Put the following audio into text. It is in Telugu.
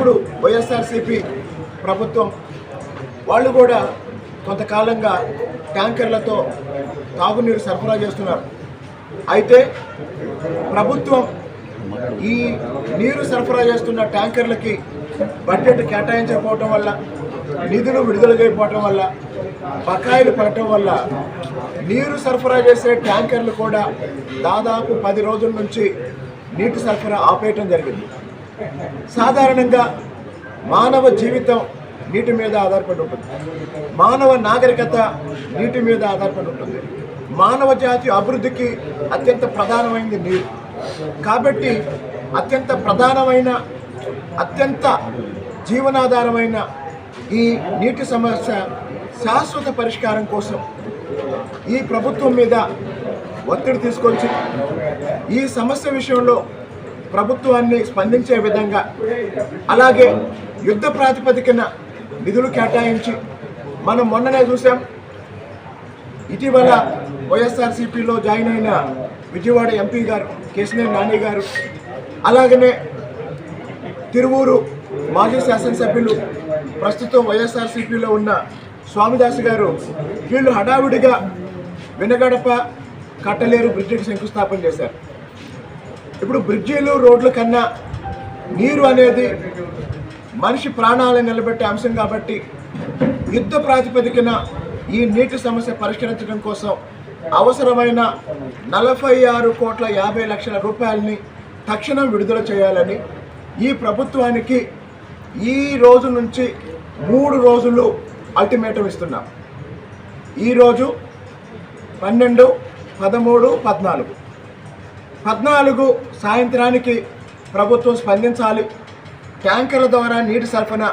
ఇప్పుడు వైఎస్ఆర్సీపీ ప్రభుత్వం వాళ్ళు కూడా కొంతకాలంగా ట్యాంకర్లతో తాగునీరు సరఫరా చేస్తున్నారు. అయితే ప్రభుత్వం ఈ నీరు సరఫరా చేస్తున్న ట్యాంకర్లకి బడ్జెట్ కేటాయించకపోవటం వల్ల నిధులు విడుదల చేయకపోవటం వల్ల బకాయిలు పడటం వల్ల నీరు సరఫరా చేసే ట్యాంకర్లు కూడా దాదాపు పది రోజుల నుంచి నీటి సరఫరా ఆపేయటం జరిగింది. సాధారణంగా మానవ జీవితం నీటి మీద ఆధారపడి ఉంటుంది. మానవ నాగరికత నీటి మీద ఆధారపడి ఉంటుంది. మానవ జాతి అభివృద్ధికి అత్యంత ప్రధానమైనది నీరు. కాబట్టి అత్యంత ప్రధానమైన అత్యంత జీవనాధారమైన ఈ నీటి సమస్య శాశ్వత పరిష్కారం కోసం ఈ ప్రభుత్వం మీద ఒత్తిడి తీసుకొచ్చి ఈ సమస్య విషయంలో ప్రభుత్వాన్ని స్పందించే విధంగా అలాగే యుద్ధ ప్రాతిపదికన నిధులు కేటాయించి మనం మొన్ననే చూసాం ఇటీవల వైఎస్ఆర్సీపీలో జాయిన్ అయిన విజయవాడ ఎంపీ గారు కేశినేని నాని గారు అలాగనే తిరువూరు మాజీ శాసనసభ్యులు ప్రస్తుతం వైఎస్ఆర్సీపీలో ఉన్న స్వామిదాస్ గారు వీళ్ళు హడావుడిగా వినగడప కట్టలేరు బ్రిడ్జికి శంకుస్థాపన చేశారు. ఇప్పుడు బ్రిడ్జీలు రోడ్ల కన్నా నీరు అనేది మనిషి ప్రాణాలను నిలబెట్టే అంశం కాబట్టి యుద్ధ ప్రాతిపదికన ఈ నీటి సమస్య పరిష్కరించడం కోసం అవసరమైన నలభై ఆరు కోట్ల యాభై లక్షల రూపాయలని తక్షణం విడుదల చేయాలని ఈ ప్రభుత్వానికి ఈ రోజు నుంచి మూడు రోజులు అల్టిమేటం ఇస్తున్నాం. ఈరోజు పన్నెండు పదమూడు పద్నాలుగు. పద్నాలుగు సాయంత్రానికి ప్రభుత్వం స్పందించాలి. ట్యాంకర్ల ద్వారా నీటి సరఫరా